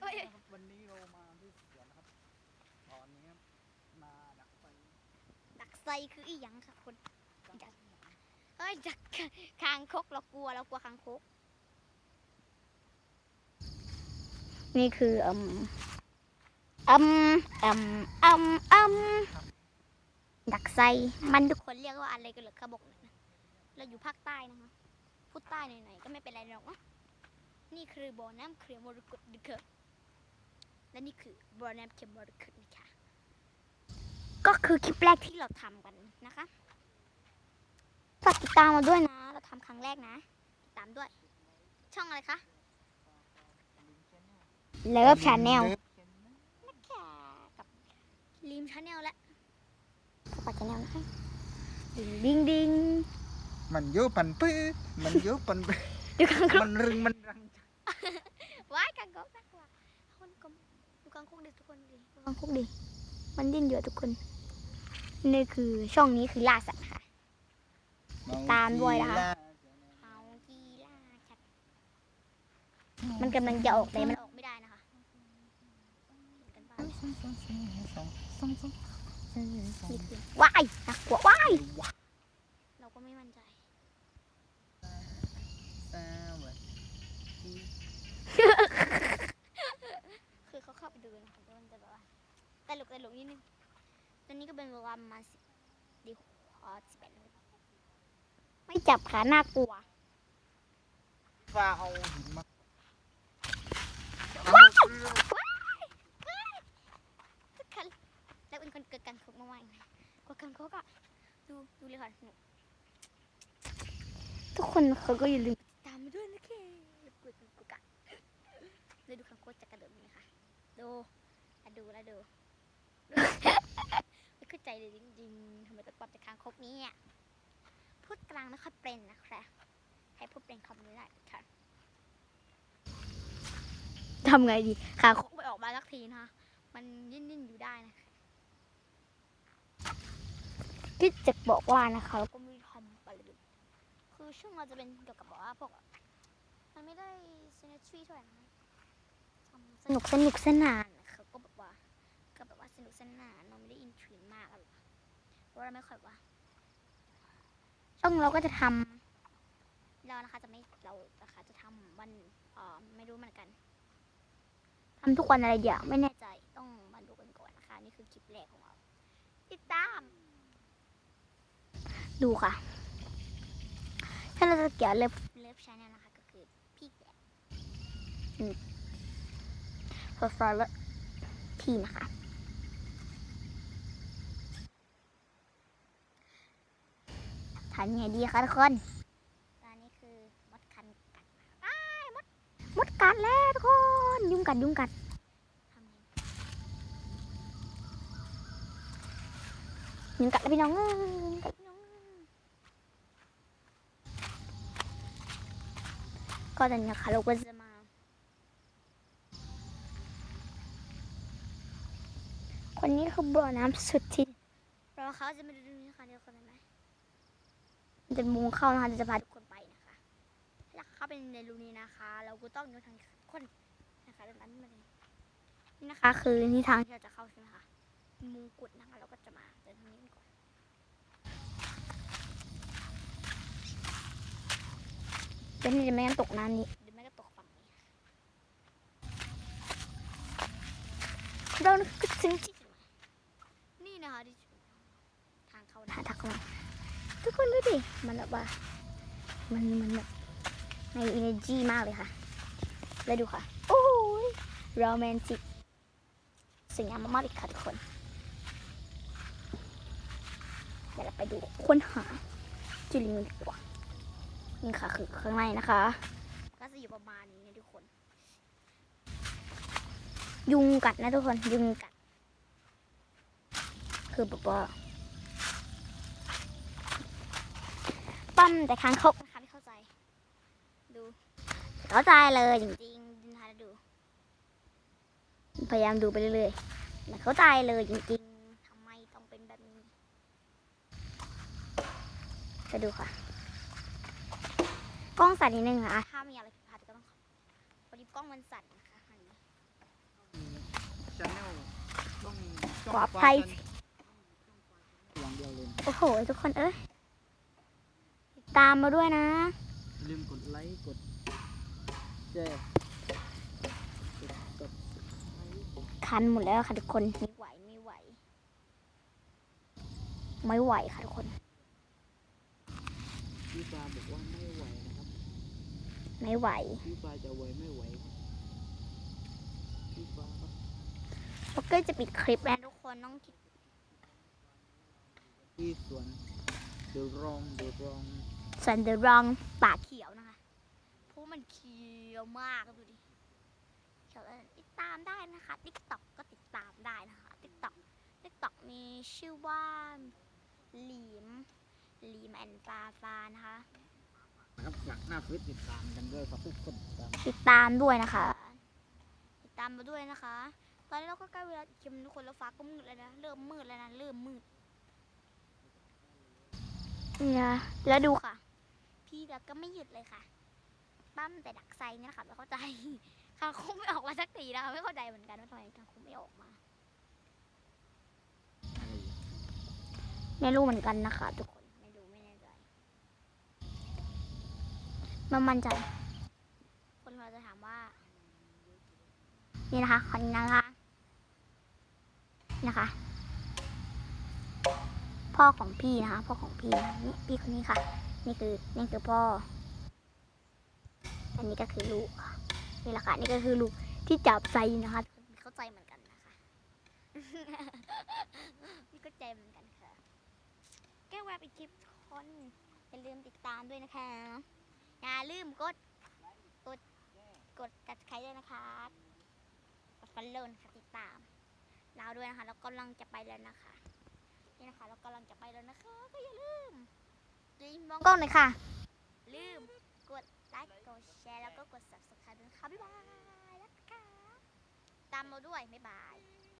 เอ้ยนะครับวันนี้เรามาที่สวนนะครับ ตอนนี้มาดักไฟดักไซคืออีหยังค่ะคนดักเอ้ยดักคางคกเรากลัวเรากลัวคางคก นี่คืออืมอืมอืมอืมอืมดักไซมันทุกคนเรียกว่าอะไรกันเหรอคะบอกหน่อยนะเราอยู่ภาคใต้นะคะพูดใต้หน่อยๆก็ไม่เป็นไรหรอกนะนี่คือบ่อน้ำเขียวมรกตนะคะ และนี่คือบ่อน้ำเขียวมรกตนะคะก็คือคลิปแรกที่เราทำกันนะคะฝากติดตามมาด้วยนะ เราทำครั้งแรกนะ ติดตามด้วย ช่องอะไรคะเลิฟชาแนลนะคะกับลีมชาแนลและฝากชาแนลนะคะดิงดิงดิงมันโยปันปื้อมันโยปันปื้อดูกังคกมันรึงมันรังจังว้ายกังคกน่ากลัวคนกลม ดูกังคกดิทุกคนดิดูกังคกดิ มันดิ้นอยู่อะทุกคน นี่คือช่องนี้คือล่าสัตว์ค่ะ ตามด้วยนะคะ เอากีล่าชัดมันกำลังจะออกแต่มันออกไม่ได้นะคะเห็นกันบ้างนี่คือว้ายน่ากลัวว้ายเราก็ไม่มั่นใจ คือ เขาเข้าไปดูนะคะแต่มันจะแบบว่าตลกตลกนิดนึงตอนนี้ก็เป็นเวลาประมาณสิบดีพอสิบแปดนาฬิกาไม่จับขาน่ากลัวฟ้าเอาหินมาทุกคนแล้วเป็นคนเกิดการคุกมากๆนะกว่าการคุกอะดูดูเลยค่ะหนูทุกคนเขาก็อย่าลืมติดตามมาด้วยนะเคแล้วกดกดกดกันเลยดูคางคกจะกระโดดไหมคะ ดูแล้วดูแล้วดูไม่เข้าใจเลยจริงๆทำไมต้องปรับจากคางคกนี้อะพูดกลางไม่ค่อยเป็นนะคะให้พูดเป็นคำนี้แหละค่ะทำไงดีคางคกไม่ออกมาสักทีนะคะมันนิ่นๆอยู่ได้นะคะที่จะบอกว่านะคะเราก็ไม่ได้ทำอะไรเลยคือช่วงเราจะเป็นเกี่ยวกับแบบว่าพวกมันไม่ได้ซีเนทรีเท่าไหร่นะคะทำ สนุกสนุกสนานนะคะก็แบบว่าก็แบบว่าสนุกสนานเราไม่ได้อินทรีมากอะไรเพราะเราไม่ค่อยว่า ช่องเราก็จะทำเรานะคะจะไม่เรานะคะจะทำวันอ่อไม่รู้เหมือนกันทำทุกวันอะไรเดี๋ยวไม่แน่ใจต้องมาดูกันก่อนนะคะ นี่คือคลิปแรกของเราติดตาม ดูค่ะถ้าเราจะเกี่ยวเลิฟเลิฟชาแนลนะคะ ก็คือพี่แก ฟอร์ฟอร์พี่นะคะ ทำยังไงดีคะทุกคนตอนนี้คือมดคันกัดนะคะอ้ายมดมดกัดแล้วทุกคน ยุงกัดยุงกัดยุงกัดแล้วพี่น้องกัดพี่น้องเอ้ยก็ตอนนี้นะคะเราก็จะ คนนี้คือบ่อน้ำสุดที่เราเขาจะมาดูตรงนี้นะคะเดี๋ยวคนเห็นไหมมันจะมุงเข้านะคะเดี๋ยวจะพาทุกคนไปนะคะแล้วเข้าไปในรูนี้นะคะ เราก็ต้องเดินทางคนนะคะดังนั้นมาเลยนี่นะคะคือนี่ทางที่เราจะเข้าใช่ไหมคะมงกุฎนะคะเราก็จะมาเดินทางนี้กันก่อนเดี๋ยวนี้จะไม่งั้นตกน้ำนี้เดี๋ยวไม่ก็ตกฝั่งนี้ค่ะเราก็ถึงที่จุดหมายนี่นะคะที่จุดหมายทางเข้านะทางเข้ามาทุกคนดูดิ มันแบบว่า มันมันแบบใน energy มากเลยค่ะ แล้วดูค่ะ โอ้ยโรแมนติกสวยงามมากๆเลยค่ะทุกคน เดี๋ยวเราไปดูค้นหาจุลินทร์ดีกว่านี่ค่ะคือข้างในนะคะ ก็จะอยู่ประมาณนี้นะทุกคน ยุงกัดนะทุกคน ยุงกัด คือแบบว่า ปั้มแต่คางคกนะคะไม่เข้าใจ ดูเข้าใจเลยจริงๆดินทาดู พยายามดูไปเรื่อยๆไม่เข้าใจเลยจริงๆทำไมต้องเป็นแบบนี้ไปดูค่ะ กล้องสั่นนิดนึงค่ะถ้ามีอะไรผิดพลาดก็ต้องขอพอดีกล้องมันสั่นนะคะอันนี้ชาแนลต้องช่งปลอดภัยฟ้า Channel อย่างเดียวเลย โอ้โห ทุกคนเอ้ย ตามมาด้วยนะ ลืมกดไลค์กดแชร์กดกดคันหมดแล้วค่ะทุกคนไม่ไหวไม่ไหว ไม่ไหวค่ะทุกคนพี่ฟ้าบอกว่าไม่ไหวนะครับไม่ไหวพี่ฟ้าจะไหวไม่ไหวพี่ฟ้าครับโอเคจะปิดคลิปแล้วทุกคนต้องคิดที่สวนเดือดร้องเดือดร้อง ส่วนเดอะรองปากเขียวนะคะเพราะมันเขียวมากดูดิเขียวแล้วติดตามได้นะคะติ๊กต็อกก็ติดตามได้นะคะติ๊กต็อกติ๊กต็อกมีชื่อว่าหลีมหลีมแอนฟาฟานะคะนะครับฝากหน้าฟิตติดตามกันด้วยครับทุกคนติดตามติดตามด้วยนะคะ ติดตามมาด้วยนะคะ ตอนนี้เราก็ใกล้เวลาเข็มทุกคนแล้วฟ้าก็มืดแล้วนะเริ่มมืดแล้วนะเริ่มมืดเนี่ยแล้วดูค่ะ พี่เราก็ไม่หยุดเลยค่ะ ปั้มแต่ดักไซเนี่ยนะคะไม่เข้าใจคางคงไม่ออกมาสักทีนะคะไม่เข้าใจเหมือนกันว่าทำไมคางคงไม่ออกมาไม่รู้เหมือนกันนะคะทุกคนไม่รู้ไม่แน่ใจมันมั่นใจคนเราจะถามว่า นี่นะคะคนนี้นะคะนะคะ พ่อของพี่นะคะ พ่อของพี่คะนี่พี่คนนี้ค่ะ นี่คือนี่คือพ่อ อันนี้ก็คือลูกค่ะนี่แหละค่ะนี่ก็คือลูกที่จับใจนะคะเข้าใจเหมือนกันนะคะนี่ก็ใจเหมือนกันค่ะ แก้วแวบอีกคลิปทุกคนอย่าลืมติดตามด้วยนะคะ อย่าลืมกดกดกดกัดใครด้วยนะคะกดฟันเลินะคะติดตามเราด้วยนะคะเรากำลังจะไปแล้วนะคะนี่นะคะเรากำลังจะไปแล้วนะคะ ก็อย่าลืม ลืมมองกล้องหน่อยค่ะ ลืมกดไลค์กดแชร์แล้วก็กด subscribe ด้วยนะคะบ๊ายบายแล้วค่ะตามมาด้วยบ๊ายบาย